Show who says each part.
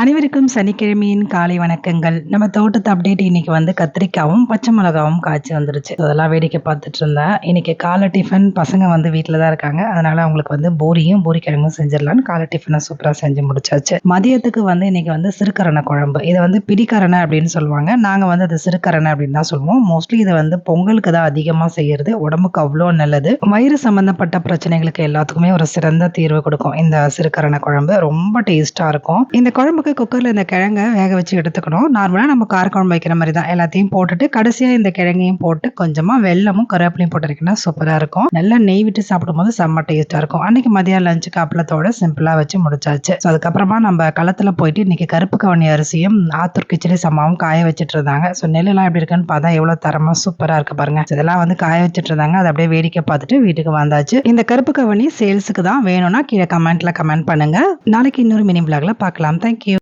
Speaker 1: அனைவருக்கும் சனிக்கிழமையின் காலை வணக்கங்கள். நம்ம தோட்டத்தை அப்டேட் இன்னைக்கு வந்து கத்திரிக்காவும் பச்சை மிளகாவும் காய்ச்சி வந்துருச்சு. அதெல்லாம் வேடிக்கை பார்த்துட்டு இருந்தேன். இன்னைக்கு காலை டிஃபன் பசங்க வந்து வீட்டில் தான் இருக்காங்க. அதனால அவங்களுக்கு வந்து பூரியும் பூரி கிழங்கும் செஞ்சிடலான்னு காலை டிஃபனை சூப்பராக செஞ்சு முடிச்சாச்சு. மதியத்துக்கு வந்து இன்னைக்கு வந்து சிறுக்கரணை குழம்பு. இதை வந்து பிடிக்கரணை அப்படின்னு சொல்லுவாங்க. நாங்கள் வந்து அது சிறுகரணை அப்படின்னு தான் சொல்லுவோம். மோஸ்ட்லி இதை வந்து பொங்கலுக்கு தான் அதிகமாக செய்யறது. உடம்புக்கு அவ்வளோ நல்லது. வயிறு சம்பந்தப்பட்ட பிரச்சனைகளுக்கு எல்லாத்துக்குமே ஒரு சிறந்த தீர்வு கொடுக்கும் இந்த சிறுக்கரணை குழம்பு. ரொம்ப டேஸ்ட்டாக இருக்கும். இந்த குழம்புக்கு குக்கரில் இந்த கிழங்க வேக வச்சு எடுத்துக்கணும். நார்மலாக நம்ம காரக்குழம்பு வைக்கிற மாதிரி தான். எல்லாத்தையும் போட்டுட்டு கடைசியாக இந்த கிழங்கையும் போட்டு கொஞ்சமாக வெல்லமும் கருவேப்பிலையும் போட்டுருக்கீங்கன்னா சூப்பராக இருக்கும். நல்லா நெய் விட்டு சாப்பிடும்போது செம்ம டேஸ்ட்டாக இருக்கும். அன்னைக்கு மதியம் லஞ்சுக்கு அப்பளத்தோட சிம்பிளாக வச்சு முடிச்சாச்சு. ஸோ அதுக்கப்புறமா நம்ம களத்தில் போயிட்டு இன்னைக்கு கருப்பு கவனி அரிசியும் ஆத்தூர் கிச்சடி சம்மாவும் காய வச்சுட்டு இருந்தாங்க. ஸோ நெல்லெல்லாம் எப்படி இருக்குன்னு பார்த்தா எவ்வளோ தரமாக சூப்பராக இருக்கு பாருங்க. இதெல்லாம் வந்து காய வச்சுட்டு இருந்தாங்க. அதை அப்படியே வேடிக்கை பார்த்துட்டு வீட்டுக்கு வந்தாச்சு. இந்த கருப்பு கவனி சேல்ஸுக்கு தான் வேணும்னா கீழே கமெண்ட்ல கமெண்ட் பண்ணுங்க. நாளைக்கு இன்னொரு மினி பிளாக்ல பார்க்கலாம். தேங்க்யூ